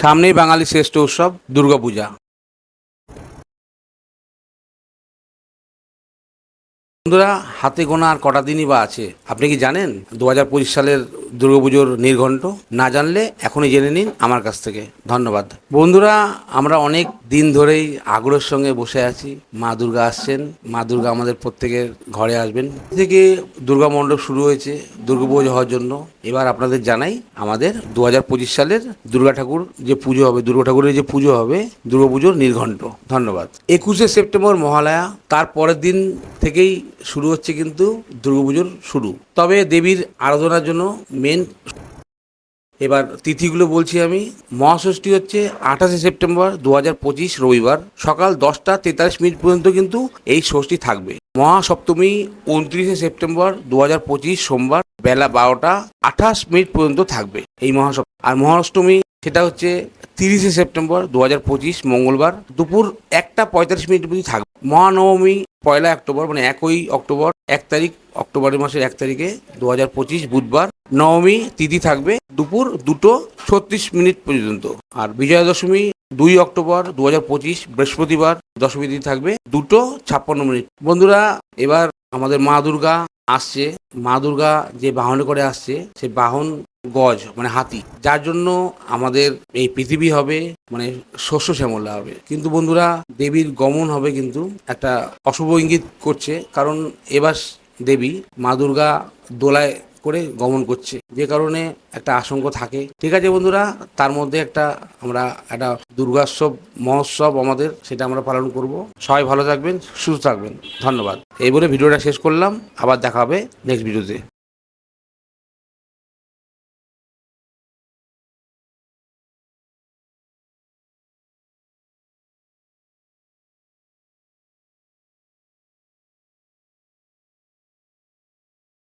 সামনেই বাঙালি শ্রেষ্ঠ উৎসব দুর্গাপূজা বন্ধুরা, হাতে গোনা আর কটা দিনই বা আছে। আপনি কি জানেন দু হাজার পঁচিশ সালের দুর্গাপুজোর নির্ঘণ্ট? না জানলে এখনই জেনে নিন আমার কাছ থেকে। ধন্যবাদ। বন্ধুরা, আমরা অনেক দিন ধরেই আগ্রহের সঙ্গে বসে আছি। মা দুর্গা আসছেন। মা দুর্গা আমাদের প্রত্যেকের ঘরে আসবেন। থেকে দুর্গা মণ্ডপ শুরু হয়েছে দুর্গাপুজো হওয়ার জন্য। এবার আপনাদের জানাই আমাদের দু হাজার পঁচিশ সালের দুর্গা ঠাকুর যে পুজো হবে, দুর্গা ঠাকুরের যে পুজো হবে দুর্গাপুজোর নির্ঘণ্ট। ধন্যবাদ। একুশে সেপ্টেম্বর মহালয়া, তার পরের দিন থেকেই শুরু হচ্ছে কিন্তু দুর্গাপুজোর শুরু। তবে দেবীর আরাধনার জন্য মেন এবার তিথিগুলো বলছি আমি। মহাষষ্ঠী হচ্ছে আঠাশে সেপ্টেম্বর দু হাজার পঁচিশ রবিবার। সকাল দশটা তেতাল্লিশ মিনিট পর্যন্ত কিন্তু এই ষষ্ঠী থাকবে। মহাসপ্তমী উনত্রিশে সেপ্টেম্বর দু হাজার পঁচিশ সোমবার বেলা বারোটা আঠাশ মিনিট পর্যন্ত থাকবে এই মহাসপ্ত আর মহাষ্টমী সেটা হচ্ছে তিরিশে সেপ্টেম্বর দু হাজার পঁচিশ মঙ্গলবার দুপুর একটা পঁয়তাল্লিশ মিনিট পর্যন্ত থাকবে। মহানবমী পয়লা অক্টোবর মানে একই অক্টোবর, এক তারিখ অক্টোবরের মাসের এক তারিখে দু হাজার পঁচিশ বুধবার। নবমী তিথি থাকবে দুপুর দুটো ছত্রিশ মিনিট পর্যন্ত। আর বিজয়া দশমী দুই অক্টোবর দু হাজার পঁচিশ বৃহস্পতিবার দশমী তিথি থাকবে দুটো ছাপ্পান্ন মিনিট। বন্ধুরা, এবার আমাদের মা দুর্গা আসছে। মা দুর্গা যে বাহনে করে আসছে, সে বাহন গজ মানে হাতি। যার জন্য আমাদের এই পৃথিবী হবে মানে শস্য শ্যামলা হবে। কিন্তু বন্ধুরা, দেবীর গমন হবে কিন্তু একটা অশুভ ইঙ্গিত করছে। কারণ এবার দেবী মা দুর্গা দোলায় করে গমন করছে। যে কারণে একটা আশঙ্ক থাকে। ঠিক আছে বন্ধুরা, তার মধ্যে একটা আমরা একটা দুর্গোৎসব, মহোৎসব আমাদের, সেটা আমরা পালন করব। সবাই ভালো থাকবেন, সুস্থ থাকবেন। ধন্যবাদ। এই বলে ভিডিওটা শেষ করলাম। আবার দেখা হবে নেক্সট ভিডিওতে